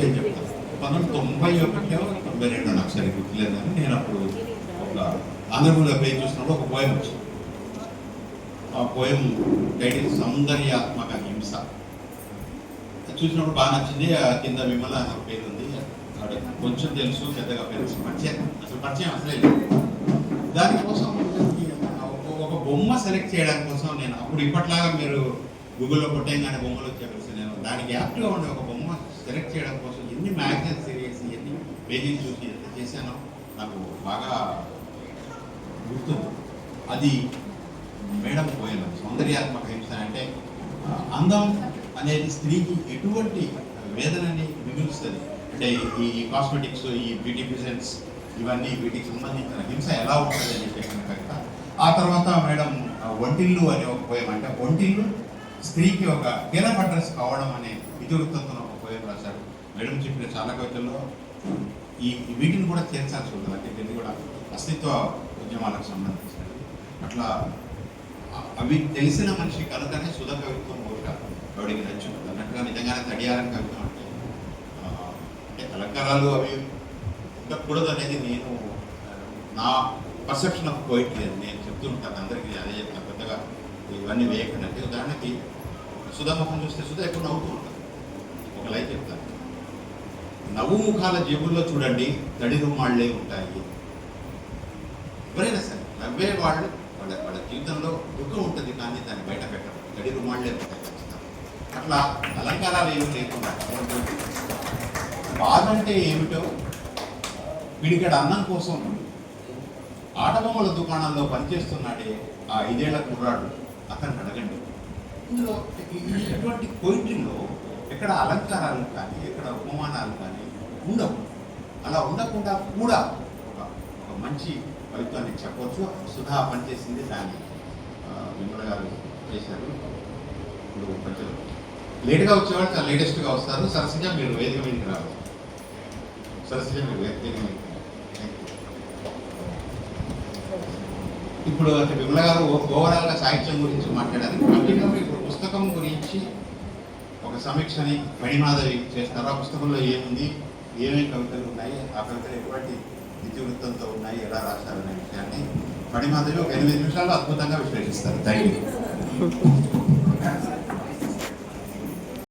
విషయం చెప్తాను మనం తొంభై ఒకటిలో తొంభై రెండో నాకు సరి గుర్తులేదని నేను అప్పుడు ఒక ఆంధ్రభూమిలో పేరు చూసినప్పుడు ఒక పోయం వచ్చింది. ఆ పోయం టైటిల్ సౌందర్యాత్మక హింస. అది చూసినప్పుడు బాగా నచ్చింది. కింద విమల పేరు ఉంది. కొంచెం తెలుసు పెద్దగా తెలుసు పరిచయం అసలు పరిచయం అసలే లేదు. దానికోసం ఒక- బొమ్మ సెలెక్ట్ చేయడానికి కోసం నేను అప్పుడు ఇప్పట్లాగా మీరు గూగుల్లో కొట్టేయగానే బొమ్మలు వచ్చేసి నేను దానికి యాప్ట్గా ఉండే ఒక బొమ్మ సెలెక్ట్ చేయడం కోసం ఎన్ని మ్యాగజైన్స్ సిరీస్ ఎన్ని పేజీలు చూసి ఎంత చేశానో నాకు బాగా గుర్తుంది. అది మేడం పోయిన సౌందర్యాత్మక హింస అంటే అందం అనేది స్త్రీకి ఎటువంటి వేదనని మిగులుస్తుంది. అంటే ఈ కాస్మెటిక్స్ ఈ బ్యూటీ ప్రిజెంట్స్ ఇవన్నీ వీటికి సంబంధించిన హింస ఎలా ఉంటుంది అని చెప్పిన కనుక ఆ తర్వాత మేడం ఒంటిల్లు అనే ఒక పోయం అంటే ఒంటిల్లు స్త్రీకి ఒక కీలక అడ్రస్ కావడం అనే ఇతివృత్తంతో మేడం చెప్పిన చాలా కవితల్లో ఈ వీటిని కూడా చేర్చాల్సి ఉంటుంది. అంటే దీన్ని కూడా అస్తిత్వ ఉద్యమాలకు సంబంధించినది. అట్లా అవి తెలిసిన మనిషి కనుకనే సుధ కవిత్వం బహుశా ఆవిడికి నచ్చుతుంది. అన్నట్టుగా నిజంగానే తడియారం కవిత్వం అంటే అంటే అలంకారాలు అవి ఉండకూడదు అనేది నేను నా పర్సెప్షన్ ఆఫ్ పోయిట్రీ అది నేను చెప్తూ ఉంటాను అందరికీ. అదే చెప్తాను పెద్దగా ఇవన్నీ వేయకుండా. ఉదాహరణకి సుధా ముఖం చూస్తే సుధా ఎక్కువ నవ్వుతూ ఉంటుంది ఒక లైఫ్ చెప్తాను. నవ్వుముఖాల జేబుల్లో చూడండి తడి రుమాళ్ళే ఉంటాయి. ఎవరైనా సరే నవ్వే వాళ్ళు వాళ్ళ వాళ్ళ జీవితంలో దుఃఖం ఉంటుంది కానీ దాన్ని బయట పెట్టరు. తడి రుమాళ్ళే ఉంటాయి అట్లా అలంకారాలు ఏమి లేకుండా బాధ అంటే ఏమిటో పిడికడ అన్నం కోసం ఆటబొమ్మల దుకాణంలో పనిచేస్తున్నాడే ఆ ఐదేళ్ళ కుర్రాడు. అతను అడగండి. ఇందులో ఇటువంటి పోయిట్రీలో ఎక్కడ అలంకారాలు కానీ ఎక్కడ ఉపమానాలు కానీ ఉండవు. అలా ఉండకుండా కూడా ఒక ఒక మంచి ఫలితాన్ని చెప్పవచ్చు సుధా పనిచేసింది దాన్ని విమల గారు చేశారు. ఇప్పుడు ప్రజలు లేట్గా వచ్చేవాళ్ళు చాలా లేటెస్ట్గా వస్తారు. సరసగా మీరు వేదిక మీదకి రావాలి. సరసగా మీరు వేదిక మీదకి ఇప్పుడు అంటే విమల గారు ఓవరాల్గా సాహిత్యం గురించి మాట్లాడారు. కంటిన్యూగా ఇప్పుడు పుస్తకం గురించి ఒక సమీక్షని మణిమాధవి చేస్తారు? ఆ పుస్తకంలో ఏముంది? ఏమేమి కవితలు ఉన్నాయి? ఆ కవితలు ఎటువంటి ఇతివృత్తంతో ఉన్నాయి? ఎలా రాశారు అనే విషయాన్ని మణిమాధవి ఒక ఎనిమిది నిమిషాల్లో అద్భుతంగా విశ్లేషిస్తారు. Thank you